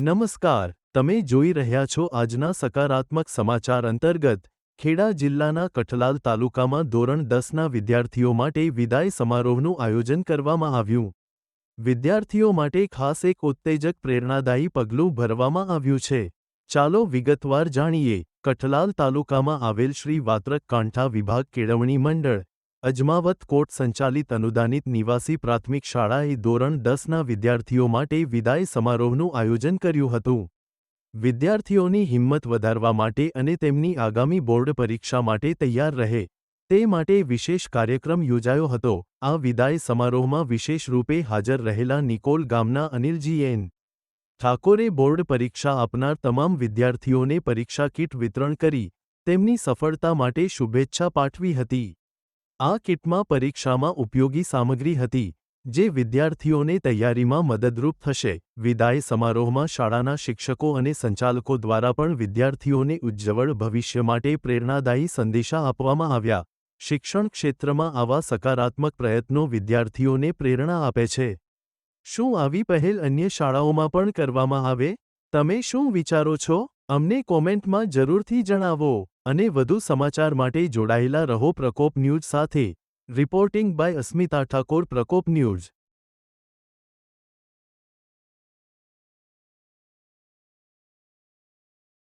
નમસ્કાર. તમે જોઈ રહ્યા છો આજના સકારાત્મક સમાચાર અંતર્ગત ખેડા જિલ્લાના કઠલાલ તાલુકામાં ધોરણ દસના વિદ્યાર્થીઓ માટે વિદાય સમારોહનું આયોજન કરવામાં આવ્યું. વિદ્યાર્થીઓ માટે ખાસ એક ઉત્તેજક પ્રેરણાદાયી પગલું ભરવામાં આવ્યું છે. ચાલો વિગતવાર જાણીએ. કઠલાલ તાલુકામાં આવેલ શ્રી વાત્રક કાંઠા વિભાગ કેળવણી મંડળ અજમાવત કોટ સંચાલિત અનુદાનિત નિવાસી પ્રાથમિક શાળાએ ધોરણ દસના વિદ્યાર્થીઓ માટે વિદાય સમારોહનું આયોજન કર્યું હતું. વિદ્યાર્થીઓની હિંમત વધારવા માટે અને તેમની આગામી બોર્ડ પરીક્ષા માટે તૈયાર રહે, તે માટે વિશેષ કાર્યક્રમ યોજાયો હતો. આ વિદાય સમારોહમાં વિશેષ રૂપે હાજર રહેલા નિકોલ ગામના અનિલજી એન. ઠાકોરે બોર્ડ પરીક્ષા આપનાર તમામ વિદ્યાર્થીઓને પરીક્ષા કીટ વિતરણ કરી, તેમની સફળતા માટે શુભેચ્છા પાઠવી હતી. આ કિટમાં પરીક્ષામાં ઉપયોગી સામગ્રી હતી, જે વિદ્યાર્થીઓને તૈયારીમાં મદદરૂપ થશે. વિદાય સમારોહમાં શાળાના શિક્ષકો અને સંચાલકો દ્વારા પણ વિદ્યાર્થીઓને ઉજ્જવળ ભવિષ્ય માટે પ્રેરણાદાયી સંદેશા આપવામાં આવ્યા. શિક્ષણ ક્ષેત્રમાં આવા સકારાત્મક પ્રયત્નો વિદ્યાર્થીઓને પ્રેરણા આપે છે. શું આવી પહેલ અન્ય શાળાઓમાં પણ કરવામાં આવે? તમે શું વિચારો છો? અમને કોમેન્ટમાં જરૂરથી જણાવો અને વધુ સમાચાર માટે જોડાયેલા રહો પ્રકોપ ન્યૂઝ સાથે. Reporting by Asmita Thakor Prakop news.